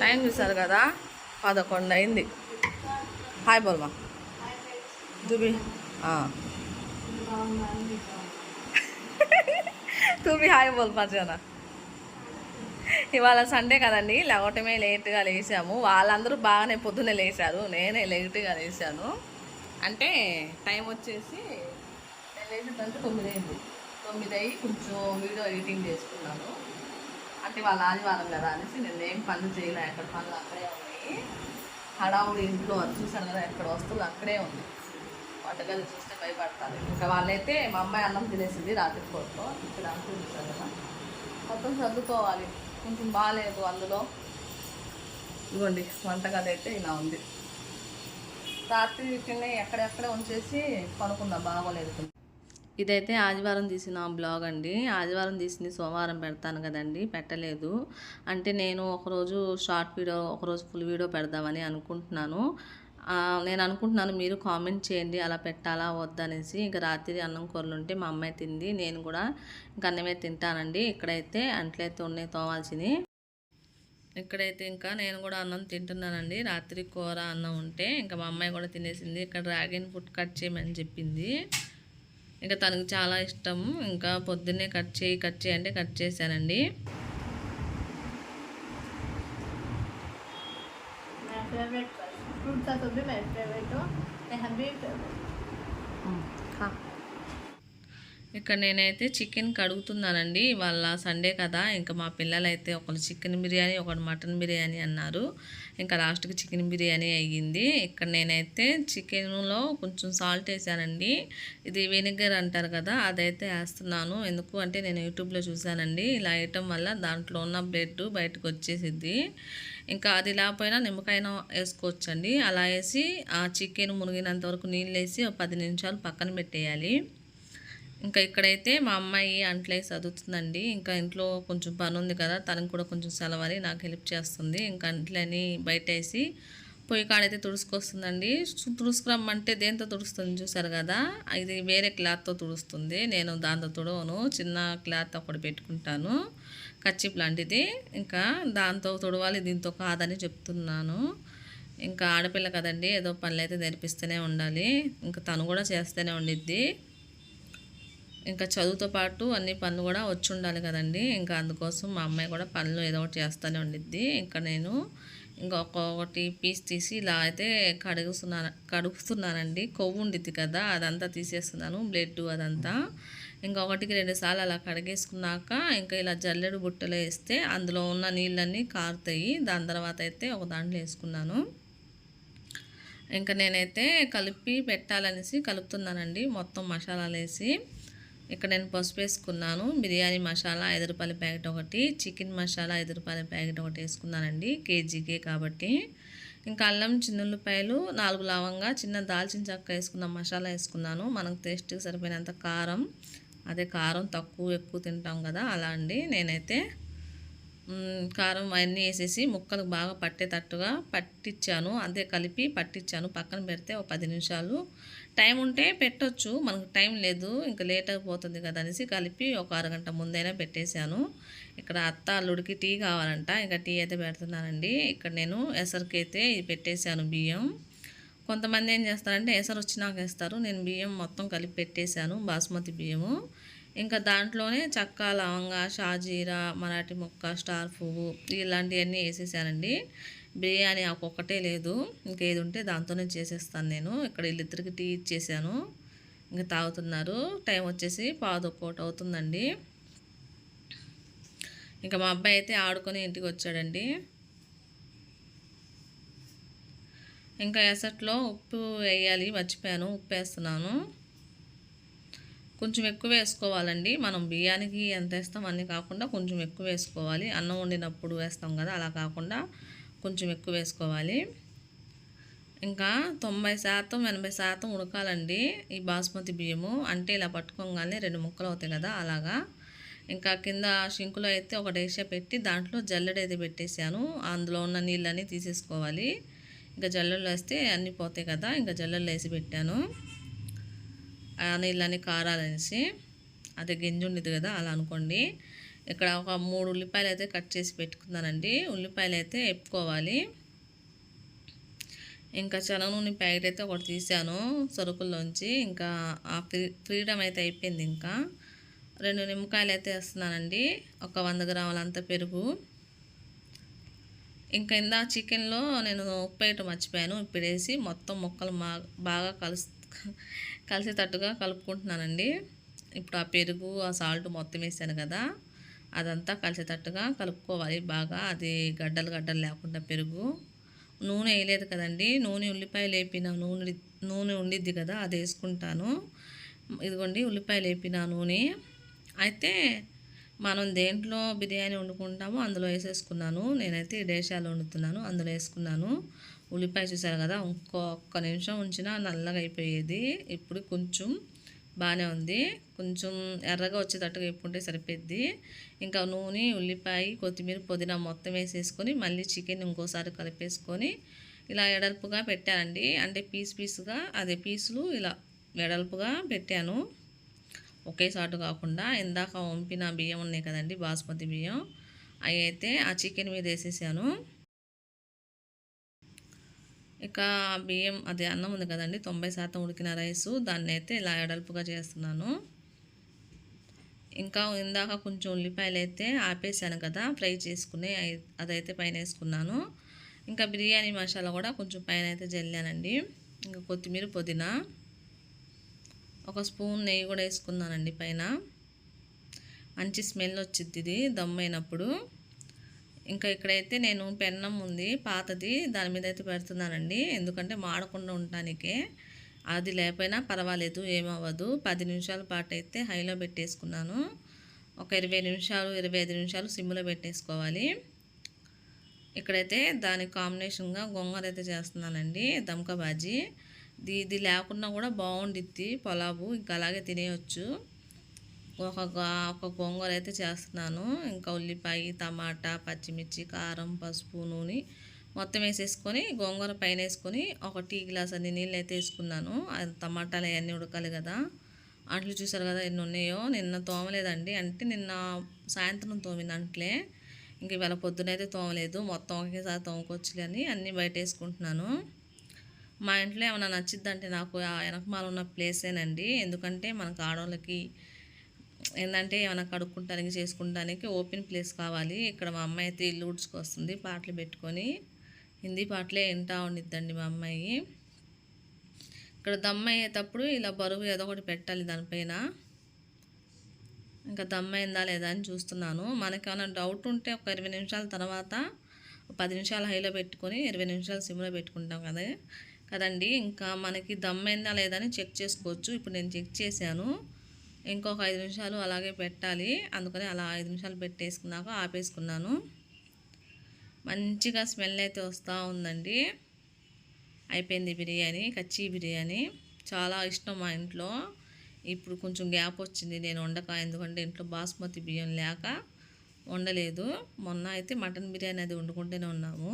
Time చూసారు కదా? పదకొండు అయింది. హాయ్ బోల్మా. దుబి తుబి హాయ్ బోల్ పచ్చనా ఇవాళ సండే కదండి లేవటమే లేట్గా లేచాము. వాళ్ళందరూ బాగానే పొద్దున్నే లేచారు. నేనే లేట్గా లేచాను. అంటే టైం వచ్చేసి నేను లేచేదంటే తొమ్మిది అయింది తొమ్మిది అయ్యి కొంచెం వీడియో ఎడిటింగ్ చేసుకున్నాను. అంటే వాళ్ళ ఆదివారం కదా అనేసి నేను ఏం పనులు చేయలే ఎక్కడ పనులు అక్కడే ఉన్నాయి. హడావుడి ఇంట్లో చూసాను కదా ఎక్కడ వస్తువులు అక్కడే ఉంది వంటగది చూస్తే భయపడతారు. ఇంకా వాళ్ళైతే మా అమ్మాయి అన్నం తినేసింది రాత్రి పూటలో ఇక్కడ అనుకుంటున్నారు కదా. మొత్తం సర్దుకోవాలి. కొంచెం బాగాలేదు అందులో. ఇదిగోండి వంటగది అయితే ఇలా ఉంది. రాత్రి కింద ఎక్కడెక్కడే ఉంచేసి పడుకుందాం బాగోలేదు. ఇదైతే ఆదివారం తీసిన బ్లాగ్ అండి. ఆదివారం తీసింది సోమవారం పెడతాను కదండి. పెట్టలేదు. అంటే నేను ఒకరోజు షార్ట్ వీడియో ఒకరోజు ఫుల్ వీడియో పెడదామని అనుకుంటున్నాను. నేను అనుకుంటున్నాను మీరు కామెంట్ చేయండి అలా పెట్టాలా వద్దనేసి ఇంకా రాత్రి అన్నం కూరలు ఉంటే మా అమ్మాయి తింది. నేను కూడా ఇంకా అన్నమే తింటానండి. ఇక్కడైతే అంట్లయితే ఉన్నాయి తోవాల్సినవి ఇక్కడైతే ఇంకా నేను కూడా అన్నం తింటున్నానండి. రాత్రి కూర అన్నం ఉంటే ఇంకా మా అమ్మాయి కూడా తినేసింది. ఇక్కడ డ్రాగన్ ఫుడ్ కట్ చేయమని చెప్పింది. ఇంకా తనకు చాలా ఇష్టము ఇంకా పొద్దున్నే కట్ చేయి కట్ చేయంటే కట్ చేశానండి. ఫేవరెట్ ఫ్రూట్స్ ఐ ఇక్కడ నేనైతే చికెన్ కడుగుతున్నానండి. వాళ్ళ సండే కదా ఇంకా మా పిల్లలైతే ఒకరు చికెన్ బిర్యానీ ఒకరు మటన్ బిర్యానీ అన్నారు. ఇంకా లాస్ట్కి చికెన్ బిర్యానీ అయ్యింది. ఇక్కడ నేనైతే చికెన్లో కొంచెం సాల్ట్ వేసానండి. ఇది వెనిగర్ అంటారు కదా అదైతే వేస్తున్నాను. ఎందుకు అంటే నేను యూట్యూబ్లో చూసానండి. ఇలా వేయటం వల్ల దాంట్లో ఉన్న బ్లడ్ బయటకు వచ్చేసిద్ది. ఇంకా అది లేకపోయినా నిమ్మకాయన వేసుకోవచ్చండి. అలా వేసి ఆ చికెన్ మునిగినంత వరకు నీళ్ళు వేసి ఒక పది నిమిషాలు పక్కన పెట్టేయాలి. ఇంకా ఇక్కడైతే మా అమ్మాయి అంట్లే చదువుతుందండి ఇంకా ఇంట్లో కొంచెం పని ఉంది కదా తనకు కూడా కొంచెం సెలవని నాకు హెల్ప్ చేస్తుంది. ఇంకా అంట్లని బయట వేసి పొయ్యి కాడైతే తుడుచుకొస్తుందండి. తుడుచుకురమ్మంటే దేంతో తుడుస్తుంది చూసారు కదా? ఇది వేరే క్లాత్తో తుడుస్తుంది. నేను దాంతో తుడవను. చిన్న క్లాత్ ఒకటి పెట్టుకుంటాను. కచ్చిప్ లాంటిది. ఇంకా దాంతో తుడవాలి దీంతో కాదని చెప్తున్నాను. ఇంకా ఆడపిల్ల కదండి ఏదో పనులు అయితే నేర్పిస్తూనే ఉండాలి. ఇంకా తను కూడా చేస్తూనే ఉండిద్ది. ఇంకా చదువుతో పాటు అన్ని పనులు కూడా వచ్చి ఉండాలి కదండి. ఇంకా అందుకోసం మా అమ్మాయి కూడా పనులు ఏదో ఒకటి చేస్తూనే ఉండిద్ది. ఇంకా నేను ఇంకా ఒక్కొక్కటి పీస్ తీసి ఇలా అయితే కడుగుతున్నాను కడుగుతున్నానండి. కొవ్వు ఉండిద్ది కదా అదంతా తీసేస్తున్నాను బ్లడ్ అదంతా. ఇంకొకటికి రెండుసార్లు రెండు సార్లు అలా కడిగేసుకున్నాక ఇంకా ఇలా జల్లెడు బుట్టలో వేస్తే అందులో ఉన్న నీళ్ళన్నీ కారుతాయి. దాని తర్వాత అయితే ఒక దాంట్లో వేసుకున్నాను. ఇంకా నేనైతే కలిపి పెట్టాలనేసి కలుపుతున్నానండి. మొత్తం మసాలాలు వేసి. ఇక్కడ నేను పసుపు వేసుకున్నాను. బిర్యానీ మసాలా ఐదు రూపాయల ప్యాకెట్ ఒకటి చికెన్ మసాలా ఐదు రూపాయల ప్యాకెట్ ఒకటి వేసుకున్నానండి కేజీకే కాబట్టి. ఇంకా అల్లం చిన్నుల్లిపాయలు నాలుగు లవంగా చిన్న దాల్చిన చెక్క వేసుకున్న మసాలా వేసుకున్నాను. మనకు టేస్ట్కి సరిపోయినంత కారం. అదే కారం తక్కువ ఎక్కువ తింటాం కదా అలా అండి. నేనైతే కారం అవన్నీ వేసేసి ముక్కలు బాగా పట్టేటట్టుగా పట్టించాను అదే కలిపి పట్టించాను పక్కన పెడితే ఒక పది నిమిషాలు. టైం ఉంటే పెట్టొచ్చు. మనకు టైం లేదు. ఇంకా లేట్ అయిపోతుంది కదా అనేసి కలిపి ఒక అరగంట ముందైనా పెట్టేశాను. ఇక్కడ అత్త అల్లుడికి టీ కావాలంట. ఇంకా టీ అయితే పెడుతున్నానండి. ఇక్కడ నేను ఎసరికి అయితే ఇది పెట్టేశాను బియ్యం. కొంతమంది ఏం చేస్తారంటే ఎసరు వచ్చినాక వేస్తారు. నేను బియ్యం మొత్తం కలిపి పెట్టేశాను. బాస్మతి బియ్యము. ఇంకా దాంట్లోనే చక్క లవంగ షాజీరా మరాఠీ మొక్క స్టార్ పువ్వు ఇలాంటివన్నీ వేసేసానండి. బిర్యానీ ఆకు ఒక్కటే లేదు. ఇంకేది ఉంటే దాంతోనే చేసేస్తాను నేను. ఇక్కడ వీళ్ళిద్దరికి టీ ఇచ్చేసాను. ఇంకా తాగుతున్నారు. టైం వచ్చేసి పాదొక్కోటి అవుతుందండి. ఇంకా మా అబ్బాయి అయితే ఆడుకొని ఇంటికి వచ్చాడండి. ఇంకా ఎసట్లో ఉప్పు వేయాలి. మర్చిపోయాను. ఉప్పు వేస్తున్నాను. కొంచెం ఎక్కువ వేసుకోవాలండి. మనం బియ్యానికి ఎంత వేస్తాం అన్నీ కాకుండా కొంచెం ఎక్కువ వేసుకోవాలి. అన్నం వండినప్పుడు వేస్తాం కదా అలా కాకుండా కొంచెం ఎక్కువ వేసుకోవాలి. ఇంకా తొంభై శాతం ఎనభై శాతం ఉడకాలండి ఈ బాస్మతి బియ్యము. అంటే ఇలా పట్టుకోగానే రెండు ముక్కలు అవుతాయి కదా అలాగా. ఇంకా కింద షింకులో అయితే ఒక డేషా పెట్టి దాంట్లో జల్లెడ అయితే పెట్టేశాను. అందులో ఉన్న నీళ్ళన్నీ తీసేసుకోవాలి. ఇంకా జల్లెడలో వేస్తే అన్నీ పోతాయి కదా ఇంకా జల్లెడలో వేసి పెట్టాను. ఆ నీళ్ళని కారాలనేసి అదే గింజ ఉండేది కదా అలా అనుకోండి. ఇక్కడ ఒక మూడు ఉల్లిపాయలు అయితే కట్ చేసి పెట్టుకున్నానండి. ఉల్లిపాయలు అయితే ఎప్పుకోవాలి ఇంకా చనగ నూనె ప్యాకెట్ అయితే ఒకటి తీసాను సరుకుల్లోంచి. ఇంకా ఆ ఫ్రీ ఫ్రీడమ్ అయితే అయిపోయింది ఇంకా. రెండు నిమ్మకాయలు అయితే వేస్తున్నానండి. ఒక వంద గ్రాములంత పెరుగు. ఇంకా ఇందా చికెన్లో నేను ఉప్పు వేయటం మర్చిపోయాను. ఇప్పుడు వేసి మొత్తం ముక్కలు మా బాగా కలిసి కలిసేటట్టుగా కలుపుకుంటున్నానండి. ఇప్పుడు ఆ పెరుగు ఆ సాల్ట్ మొత్తం వేసాను కదా అదంతా కలిసేటట్టుగా కలుపుకోవాలి. బాగా అది గడ్డలు గడ్డలు లేకుండా పెరుగు. నూనె వేయలేదు కదండి. నూనె ఉల్లిపాయలు వేపిన నూనె నూనె ఉండిద్ది కదా అది వేసుకుంటాను. ఇదిగోండి ఉల్లిపాయలు వేపిన నూనె. అయితే మనం దేంట్లో బిర్యానీ వండుకుంటామో అందులో వేసేసుకున్నాను. నేనైతే ఈ డేషాలు వండుతున్నాను అందులో వేసుకున్నాను. ఉల్లిపాయ చూసారు కదా ఇంకో ఒక్క నిమిషం ఉంచినా నల్లగా అయిపోయేది. ఇప్పుడు కొంచెం బాగానే ఉంది. కొంచెం ఎర్రగా వచ్చేటట్టుగా వేపుకుంటే సరిపోద్ది. ఇంకా నూనె ఉల్లిపాయ కొత్తిమీర పుదీనా మొత్తం వేసేసుకొని మళ్ళీ చికెన్ ఇంకోసారి కలిపేసుకొని ఇలా ఎడల్పుగా పెట్టానండి. అంటే పీస్ పీస్గా అదే పీసులు ఇలా వెడల్పుగా పెట్టాను. ఒకేసాటు కాకుండా ఇందాక వంపిన బియ్యం ఉన్నాయి కదండి బాస్మతి బియ్యం. అవి అయితే ఆ చికెన్ మీద వేసేసాను. ఇక బియ్యం అది అన్నం ఉంది కదండి తొంభై శాతం ఉడికిన రైసు. దాన్ని అయితే ఇలా ఎడల్పుగా చేస్తున్నాను. ఇంకా ఇందాక కొంచెం ఉల్లిపాయలు అయితే ఆపేసాను కదా ఫ్రై చేసుకుని అదైతే పైన వేసుకున్నాను. ఇంకా బిర్యానీ మసాలా కూడా కొంచెం పైన అయితే జల్లానండి. ఇంకా కొత్తిమీర పుదీనా ఒక స్పూన్ నెయ్యి కూడా వేసుకున్నానండి పైన. మంచి స్మెల్ వచ్చింది ఇది దమ్ అయినప్పుడు. ఇంకా ఇక్కడైతే నేను పెన్నం ఉంది పాతది దాని మీద అయితే పెడుతున్నానండి. ఎందుకంటే మాడకుండా ఉండటానికే. అది లేకపోయినా పర్వాలేదు ఏమవ్వదు. పది నిమిషాల పాటు అయితే హైలో పెట్టేసుకున్నాను. ఒక ఇరవై నిమిషాలు ఇరవై ఐదు నిమిషాలు సిమ్లో పెట్టేసుకోవాలి. ఇక్కడైతే దాని కాంబినేషన్గా గొంగర అయితే చేస్తున్నానండి దమ్కా బాజీ ఇది ఇది లేకుండా కూడా బాగుండిద్ది పొలావు. ఇంకా అలాగే తినేయచ్చు. ఒక ఒక గోంగూర అయితే చేస్తున్నాను. ఇంకా ఉల్లిపాయ టమాటా పచ్చిమిర్చి కారం పసుపు నూనె మొత్తం వేసేసుకొని గోంగూర పైన వేసుకొని ఒక టీ గ్లాస్ అన్ని నీళ్ళు అయితే వేసుకున్నాను. అది టమాటాలు అవన్నీ ఉడకాలి కదా. అంట్లు చూసారు కదా ఎన్ని ఉన్నాయో. నిన్న తోమలేదండి. అంటే నిన్న సాయంత్రం తోమిన అంట్లే. ఇంక ఇవాళ పొద్దునైతే తోమలేదు. మొత్తం ఒకేసారి తోమకొచ్చులే అని అన్నీ బయట వేసుకుంటున్నాను. మా ఇంట్లో ఏమైనా నచ్చిద్దంటే నాకు ఆ వెనకమాల ఉన్న ప్లేసేనండి ఎందుకంటే మనకు ఆడవాళ్ళకి ఏంటంటే ఏమైనా కడుక్కుంటానికి చేసుకుంటానికి ఓపెన్ ప్లేస్ కావాలి. ఇక్కడ మా అమ్మాయి అయితే ఇల్లు ఉడ్చుకొస్తుంది పాటలు పెట్టుకొని హిందీ పాటలే వింటా ఉండిద్దండి మా అమ్మాయి. ఇక్కడ దమ్ అయ్యేటప్పుడు ఇలా బరువు ఏదో ఒకటి పెట్టాలి దానిపైన ఇంకా దమ్ అయిందా లేదా అని చూస్తున్నాను. మనకి ఏమైనా డౌట్ ఉంటే ఒక ఇరవై నిమిషాల తర్వాత పది నిమిషాలు హైలో పెట్టుకొని ఇరవై నిమిషాలు సిమ్లో పెట్టుకుంటాం కదా. కదండి ఇంకా మనకి దమ్ అయిందా లేదా అని చెక్ చేసుకోవచ్చు. ఇప్పుడు నేను చెక్ చేశాను. ఇంకొక ఐదు నిమిషాలు అలాగే పెట్టాలి. అందుకని అలా ఐదు నిమిషాలు పెట్టేసుకున్నాక ఆపేసుకున్నాను. మంచిగా స్మెల్ అయితే వస్తూ ఉందండి. అయిపోయింది బిర్యానీ కచ్చి బిర్యానీ. చాలా ఇష్టం మా ఇంట్లో. ఇప్పుడు కొంచెం గ్యాప్ వచ్చింది. నేను వండక ఎందుకంటే ఇంట్లో బాస్మతి బియ్యం లేక వండలేదు. మొన్న అయితే మటన్ బిర్యానీ అది వండుకుంటూనే ఉన్నాము.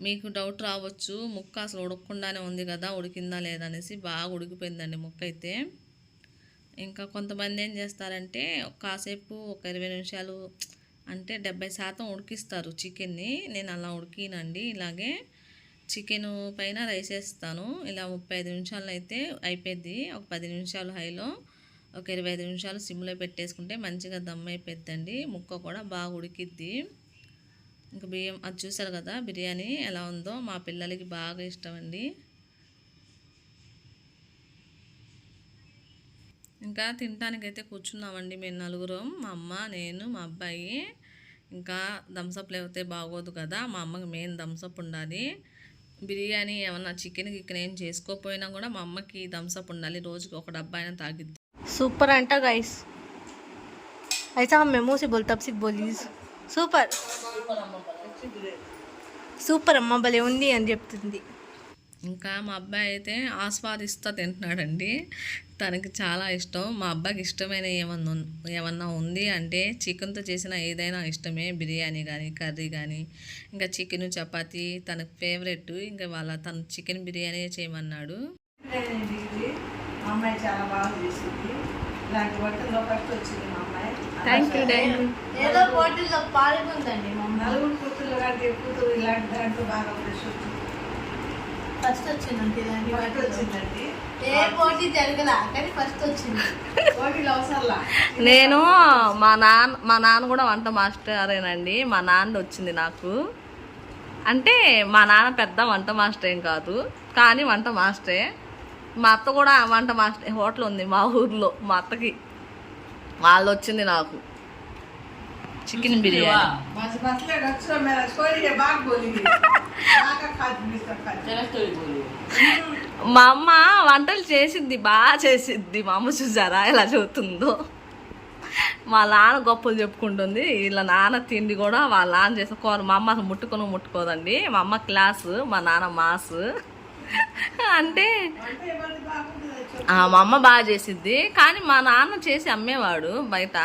మీకు డౌట్ రావచ్చు. ముక్క అసలు ఉడకకుండానే ఉంది కదా ఉడికిందా లేదా అనేసి బాగా ఉడికిపోయిందండి ముక్క అయితే. ఇంకా కొంతమంది ఏం చేస్తారంటే కాసేపు ఒక ఇరవై నిమిషాలు అంటే డెబ్బై శాతం ఉడికిస్తారు చికెన్ని. నేను అలా ఉడికినండి. ఇలాగే చికెన్ పైన రైస్ వేస్తాను. ఇలా ముప్పై ఐదు నిమిషాలు అయితే అయిపోద్ది ఒక పది నిమిషాలు హైలో ఒక ఇరవై ఐదు నిమిషాలు సిమ్లో పెట్టేసుకుంటే మంచిగా దమ్ అయిపోద్దండి ముక్క కూడా బాగా ఉడికిద్ది. ఇంకా బియ్యం అది చూసారు కదా బిర్యానీ ఎలా ఉందో మా పిల్లలకి బాగా ఇష్టం అండి ఇంకా తినడానికైతే కూర్చున్నామండి మేము నలుగురం. మా అమ్మ నేను మా అబ్బాయి. ఇంకా థమ్సప్ లేకపోతే బాగోదు కదా మా అమ్మకి మెయిన్ థమ్స్అప్ ఉండాలి. బిర్యానీ ఏమన్నా చికెన్ గిక్కెన్ ఏం చేసుకోకపోయినా కూడా మా అమ్మకి థమ్స్అప్ ఉండాలి. రోజుకి ఒక డబ్బా అయినా తాగిద్ది. సూపర్ అంట గైస్ అయితే మేము బోల్ తప్సి బోలీస్ సూపర్. సూపర్ అమ్మ బలే ఉంది అని చెప్తుంది. ఇంకా మా అబ్బాయి అయితే ఆస్వాదిస్తూ తింటున్నాడండి. తనకి చాలా ఇష్టం. మా అబ్బాయికి ఇష్టమైన ఏమన్నా ఏమన్నా ఉంది అంటే చికెన్తో చేసిన ఏదైనా ఇష్టమే. బిర్యానీ కానీ కర్రీ కానీ ఇంకా చికెన్ చపాతీ తనకు ఫేవరెట్ ఇంకా వాళ్ళ తను చికెన్ బిర్యానీ చేయమన్నాడు. ఇది మా అమ్మాయి చాలా బాగా చేసింది ఇలాంటి వంటల్లో ఫస్ట్ వచ్చింది మా అమ్మాయి థ్యాంక్ యూ థ్యాంక్ యూ ఏదో పోటీలో పాల్గొందండి మా నలుగురు కూతురు లాంటి కూతురు ఇలాంటి దాంట్లో బాగా ప్రశ్న ఫస్ట్ వచ్చిందండి ఫస్ట్. వచ్చిందండి ఏ పోటీ జరగలా కానీ ఫస్ట్ వచ్చింది. పోటీలు అవసరంలా నేను మా నాన్న మా నాన్న కూడా వంట మాస్టరేనండి. మా నాన్న వచ్చింది నాకు. అంటే మా నాన్న పెద్ద వంట మాస్టర్ ఏం కాదు కానీ వంట మాస్టరే. మా అత్త కూడా వంట మాస్టర్ హోటల్ ఉంది మా ఊర్లో మా అత్తకి. వాళ్ళు వచ్చింది నాకు. చికెన్ బిర్యానీ. మా అమ్మ వంటలు చేసిద్ది బాగా చేసిద్ది. మా అమ్మ చూసారా ఎలా చదువుతుందో మా నాన్న గొప్పలు చెప్పుకుంటుంది. వీళ్ళ నాన్న తిండి కూడా వాళ్ళ నాన్న చేసిన కూర మా అమ్మ అసలు ముట్టుకొని ముట్టుకోదండి. మా అమ్మ క్లాసు మా నాన్న మాస్. అంటే మా అమ్మ బాగా చేసిద్ది. కానీ మా నాన్న చేసి అమ్మేవాడు బయట.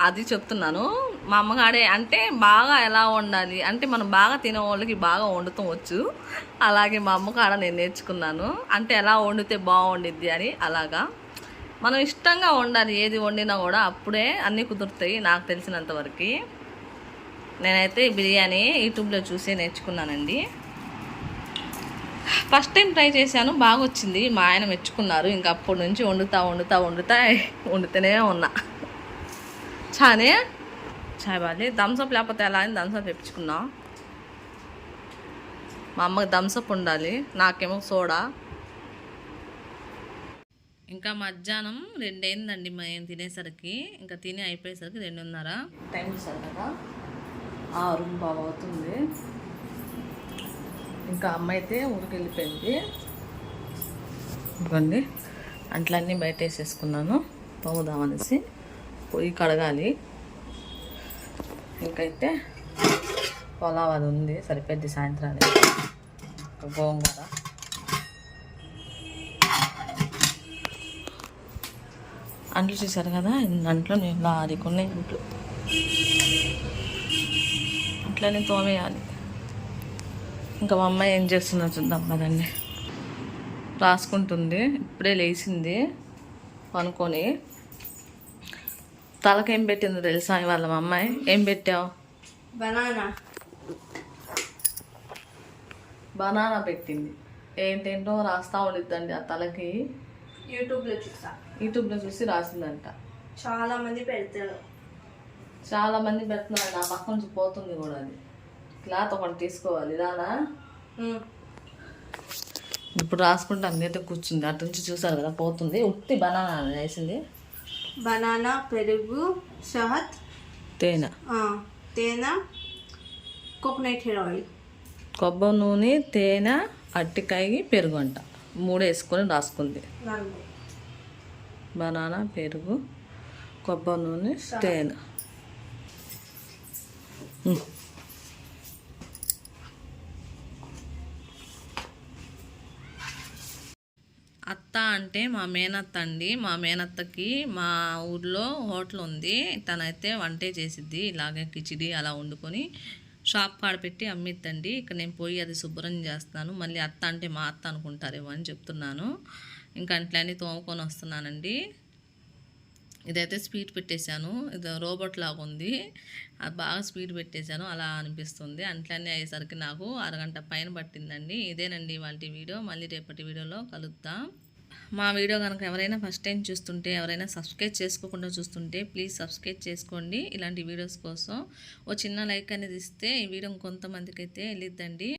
అది చెప్తున్నాను. మా అమ్మగాడే అంటే బాగా ఎలా వండాలి అంటే మనం బాగా తినే వాళ్ళకి బాగా వండుతాం వచ్చు. అలాగే మా అమ్మకాడ నేను నేర్చుకున్నాను. అంటే ఎలా వండితే బాగుండిద్ది అని అలాగా. మనం ఇష్టంగా వండాలి ఏది వండినా కూడా అప్పుడే అన్నీ కుదురుతాయి నాకు తెలిసినంతవరకు నేనైతే బిర్యానీ యూట్యూబ్లో చూసే నేర్చుకున్నానండి. ఫస్ట్ టైం ట్రై చేశాను బాగా వచ్చింది మా ఆయన మెచ్చుకున్నారు. ఇంకా అప్పటి నుంచి వండుతా వండుతా వండుతా వండుతూనే ఉన్నా. చానే చాయ్ బాలి థమ్స్అప్ లేకపోతే ఎలా అని థమ్స్అప్ తెప్పించుకున్నా మా అమ్మకి థమ్స్అప్ ఉండాలి నాకేమో సోడా ఇంకా మధ్యాహ్నం రెండైందండి మేము తినేసరికి. ఇంకా తిని అయిపోయేసరికి రెండున్నర. టైం చూసారు కదా ఆరు బాగా అవుతుంది. ఇంకా అమ్మ అయితే ఊరికి వెళ్ళిపోయింది ఇవ్వండి అంట్లన్నీ బయట వేసేసుకున్నాను తోముదామనేసి. పొయ్యి కడగాలి. ఇంకైతే పొలావ్ అది ఉంది సరిపోద్ది సాయంత్రానికి. గోంగూర. అంట్లు చూసారు కదా అంట్లో నేను లారీకున్నాయి ఇంట్లో. అట్లనే తోమేయాలి. ఇంకా మా అమ్మాయి ఏం చేస్తుందో చూద్దాం కదండి రాసుకుంటుంది ఇప్పుడే లేచింది అనుకొని తలకేం పెట్టిందో తెలుసా ఇవాళ మా అమ్మాయి? ఏం పెట్టావు? బనానా. బనానా పెట్టింది. ఏంటేంటో రాస్తా ఉండిద్దండి ఆ తలకి. యూట్యూబ్లో చూసా యూట్యూబ్లో చూసి రాసిందంట. చాలా మంది పెడతారు. చాలా మంది పెడుతున్నారు. నా పక్క నుంచి పోతుంది కూడా అది. క్లాత్ ఒకటి తీసుకోవాలి. రానా. ఇప్పుడు రాసుకుంటే. అన్నైతే కూర్చుంది. అటు నుంచి చూసారు కదా పోతుంది. ఉత్తి బనానా వేసింది బనానా పెరుగు షహత్ తేనె. తేనె కోకోనట్ హెయిర్ ఆయిల్. కొబ్బరి నూనె తేనె అట్టికాయ పెరుగు అంట మూడు వేసుకొని రాసుకుంది. బనానా పెరుగు కొబ్బరి నూనె తేనె. అంటే మా మేనత్త అండి. మా మేనత్తకి మా ఊర్లో హోటల్ ఉంది. తనైతే వంటే చేసిద్ది. ఇలాగే కిచిడి అలా వండుకొని షాప్ కాడ పెట్టి అమ్మిద్దండి. ఇక్కడ నేను పోయి అది శుభ్రం చేస్తాను మళ్ళీ అత్త అంటే మా అత్త అనుకుంటారేమో అని చెప్తున్నాను. ఇంకా అట్లనే తోముకొని వస్తున్నానండి. ఇదైతే స్పీడ్ పెట్టేశాను. ఇది రోబోట్ లాగా ఉంది. అది బాగా స్పీడ్ పెట్టేశాను. అలా అనిపిస్తుంది. అట్లనే అయ్యేసరికి నాకు అరగంట పైన పట్టిందండి. ఇదేనండి వాళ్ళ వీడియో. మళ్ళీ రేపటి వీడియోలో కలుద్దాం. మా వీడియో కనుక ఎవరైనా ఫస్ట్ టైం చూస్తుంటే ఎవరైనా సబ్స్క్రైబ్ చేసుకోకుండా చూస్తుంటే ప్లీజ్ సబ్స్క్రైబ్ చేసుకోండి. ఇలాంటి వీడియోస్ కోసం ఓ చిన్న లైక్ అనేది ఇస్తే ఈ వీడియో కొంతమందికి అయితే వెళ్ళిద్దండి.